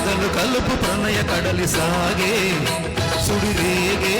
తెగలు కలుపు ప్రణయ కడలి సాగే సుడిరేగే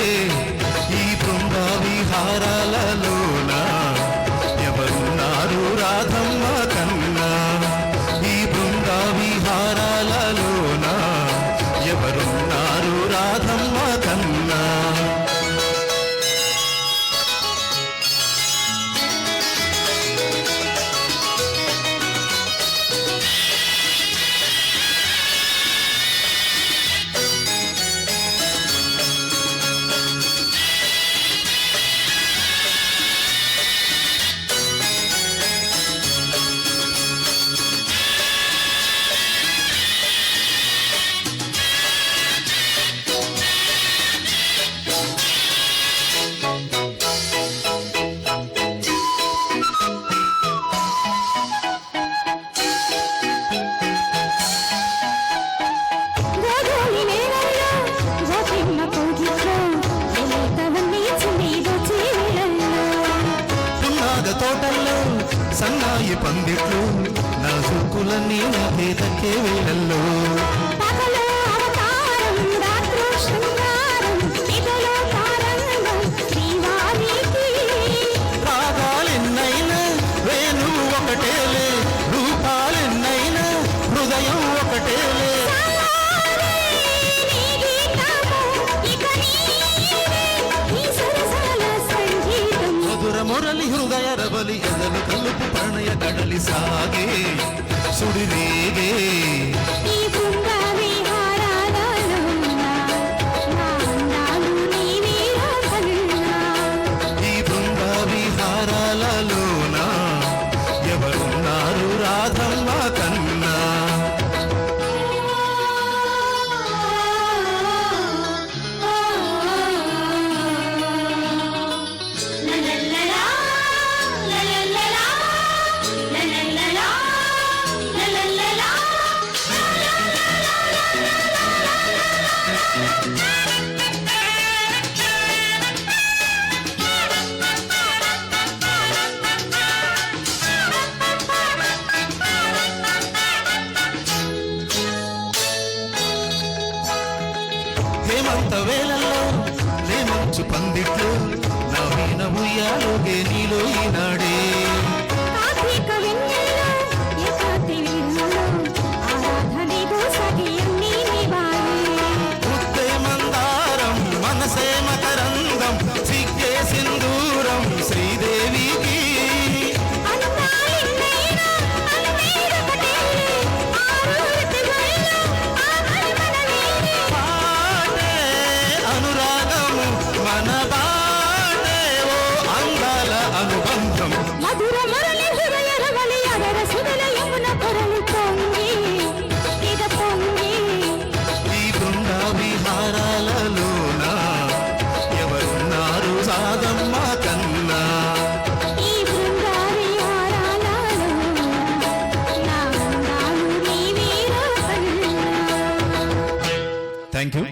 తోటల్లో సన్నాయి పందిట్లు నా సుక్కులన్నీ నా పేదకే వేళల్లో. మురళి హృదయ రబలి ఎదలు కలుపు ప్రణయ కడలి సాగే సుడిరేగే ఈ బృంద విహారాలలోన హేమంత వేళల్లో రేమంచు పందిట్లు నవీన ఉయ్యాలోగే నీలో ఈనాడే. మన బాటే ఓ అందాల అనుబంధం. మధుర మురళి హృదయ రవలి అదర సుదల యమున పొరలు పొంగి ఇద పొంగి. ఈ బృంద విహారాలలోన? ఎవరున్నారు సాదమ్మ కన్నా? Thank you